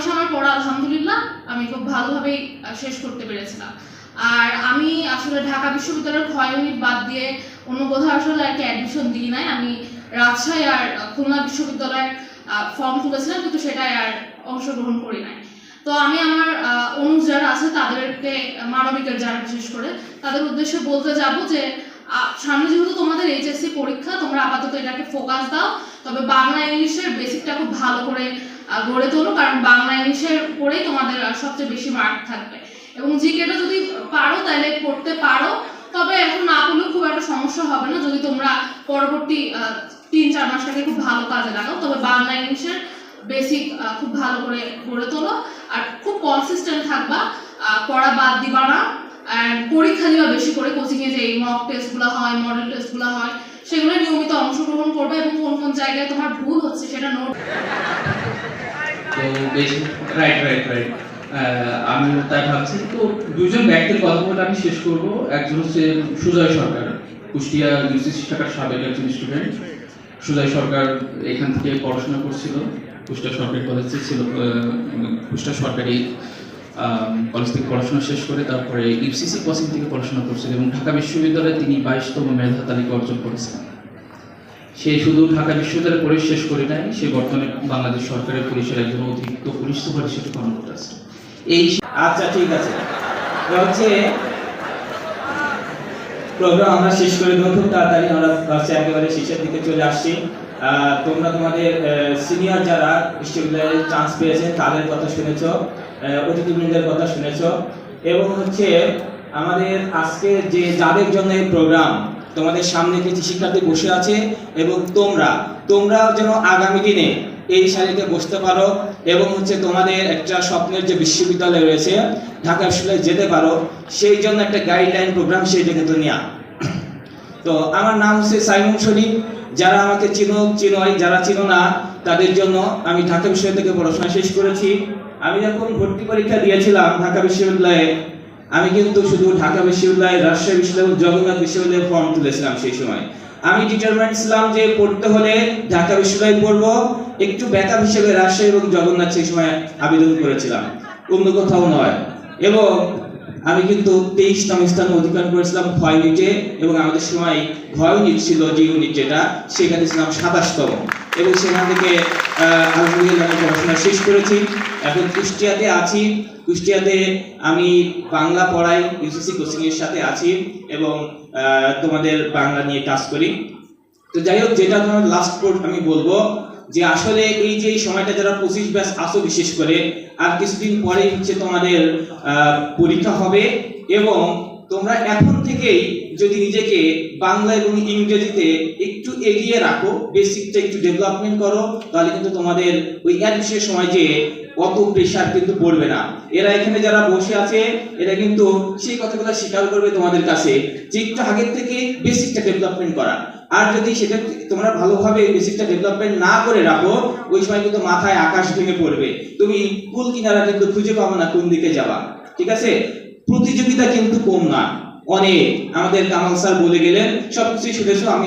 মাসে আমার পড়া, আলহামদুলিল্লাহ, আমি খুব ভালোভাবেই শেষ করতে পেরেছিলাম। আর আমি আসলে ঢাকা বিশ্ববিদ্যালয়ের ক্ষয় ইউনিট বাদ দিয়ে অন্য কোথাও আসলে আর কি অ্যাডমিশন দিই নাই। আমি রাজশাহী আর খুলনা বিশ্ববিদ্যালয়ের ফর্ম তুলেছিলাম, কিন্তু সেটাই আর অংশগ্রহণ করি নাই। তো আমি আমার অনুজ যারা আছে, তাদেরকে, মানবিকের যারা বিশেষ করে, তাদের উদ্দেশ্যে বলতে যাব যে সামনে যেহেতু তোমাদের এইচএসসি পরীক্ষা, তোমরা আপাতত এটাকে ফোকাস দাও। তবে বাংলা ইংলিশের বেসিকটা খুব ভালো করে গড়ে তোলো, কারণ বাংলা ইংলিশের পরেই তোমাদের সবচেয়ে বেশি মার্ক থাকবে। এবং জিকেটা যদি পারো তাহলে পড়তে পারো, তবে এখন না পড়লেও খুব একটা সমস্যা হবে না। যদি তোমরা পরবর্তী তিন চার মাসটাকে খুব ভালো কাজে লাগাও, তবে বাংলা ইংলিশের বেসিক খুব ভালো করে গড়ে তোলো। আর খুব কনসিস্টেন্ট থাকবা পড়া বাদ দিবা না। আর পরীক্ষা দিবা বেশি করে কোচিংয়ে যে এই মক টেস্টগুলো হয় মডেল টেস্টগুলো হয় সেগুলো নিয়মিত অংশগ্রহণ করবে এবং কোন কোন জায়গায় তোমার ভুল হচ্ছে সেটা নোট আমি তাই ভাবছি, তো দুজন ব্যক্তির কথা বলে আমি শেষ করব। একজন হচ্ছে সুজয় সরকার, কুষ্টিয়া ইউসিসি সাবেক একজন স্টুডেন্ট সুজয় সরকার এখান থেকে পড়াশোনা করছিল, কুষ্টিয়া সরকারি কলেজে ছিল কুষ্টিয়া সরকারি কলেজ থেকে পড়াশোনা শেষ করে তারপরে ইউসিসি কোচিং থেকে পড়াশোনা করছিল এবং ঢাকা বিশ্ববিদ্যালয়ে তিনি বাইশতম মেধা তালিকা অর্জন করেছেন সে শুধু ঢাকা বিশ্ববিদ্যালয়ে পড়ে শেষ করে নাই, সে বর্তমানে বাংলাদেশ সরকারের পুলিশের একজন অতিরিক্ত পুলিশ সুপার হিসেবে কর্মরত আছে। এই আচ্ছা ঠিক আছে। হচ্ছে প্রোগ্রাম আমরা শেষ করে। দেবো খুব তাড়াতাড়ি আমরা একেবারে শেষের দিকে চলে আসছি। তোমরা তোমাদের সিনিয়র যারা বিশ্ববিদ্যালয়ে চান্স পেয়েছেন তাদের কথা শুনেছ অতিথিবৃন্দের কথা শুনেছ। এবং হচ্ছে আমাদের আজকে যে যাদের জন্য এই প্রোগ্রাম তোমাদের সামনে কিছু শিক্ষার্থী বসে আছে এবং তোমরা, তোমরাও যেন আগামী দিনে এই সারিতে বসতে পারো এবং হচ্ছে তোমাদের একটা স্বপ্নের যে বিশ্ববিদ্যালয় রয়েছে, ঢাকা বিশ্ববিদ্যালয়ে যেতে পারো, সেই জন্য একটা গাইডলাইন প্রোগ্রাম সেইটা কিন্তু নেওয়া তো আমার নাম হচ্ছে সাইমন শরীফ যারা আমাকে চিনো চিনোই যারা চিনো না, তাদের জন্য আমি ঢাকা বিশ্ববিদ্যালয় থেকে পড়াশোনা শেষ করেছি। আমি যখন ভর্তি পরীক্ষা দিয়েছিলাম ঢাকা বিশ্ববিদ্যালয়ে, আমি কিন্তু শুধু ঢাকা বিশ্ববিদ্যালয়, রাজশাহী বিশ্ববিদ্যালয়, জগন্নাথ বিশ্ববিদ্যালয়ে ফর্ম তুলেছিলাম সেই সময়। আমি ডিটারমেন্ট ছিলাম যে পড়তে হলে ঢাকা বিশ্ববিদ্যালয়ে পড়ব। একটু ব্যাকআপ হিসেবে রাজশাহী এবং জগন্নাথ সেই সময় আবেদন করেছিলাম। অন্য কোথাও নয়। এবং আমি কিন্তু তেইশতম স্থান অধিকার করেছিলাম ভয় ইউনিটে এবং আমাদের সময় ভয় ইউনিট ছিল যে ইউনিট যেটা, সেখানে ছিলাম সাতাশতম। এবং সেখান থেকে আলহামদুলিল্লাহ পড়াশোনা শেষ করেছি। এখন কুষ্টিয়াতে আছি। কুষ্টিয়াতে আমি বাংলা পড়াই ইউসিসি কোচিং এর সাথে আছি এবং তোমাদের বাংলা নিয়ে কাজ করি। তো যাই হোক, যেটা তোমার লাস্ট কোড আমি বলব যে আসলে এই যে সময়টা যারা পঁচিশ ব্যাস আসো বিশেষ করে, আর কিছুদিন পরে হচ্ছে তোমাদের পরীক্ষা হবে এবং তোমরা এখন থেকেই যদি নিজেকে বাংলা এবং ইংরেজিতে একটু এগিয়ে রাখো বেসিকটা একটু ডেভেলপমেন্ট করো, তাহলে কিন্তু তোমাদের ওই অ্যাডমিশনের সময় যে অত প্রেশার কিন্তু পড়বে না। এরা এখানে যারা বসে আছে, এরা কিন্তু সেই কথাগুলো স্বীকার করবে তোমাদের কাছে যে একটু আগের থেকে বেসিকটা ডেভেলপমেন্ট করা। আর যদি সেটা তোমরা ভালোভাবে বেসিকটা ডেভেলপমেন্ট না করে রাখো, ওই সময় কিন্তু মাথায় আকাশ ভেঙে পড়বে। তুমি কুল কিনারা কিন্তু খুঁজে পাবো না কোন দিকে যাবা। ঠিক আছে? প্রতিযোগিতা কিন্তু কম না। অনেক। আমাদের কামাল স্যার বলে গেলেন সবকিছু শুনেছো আমি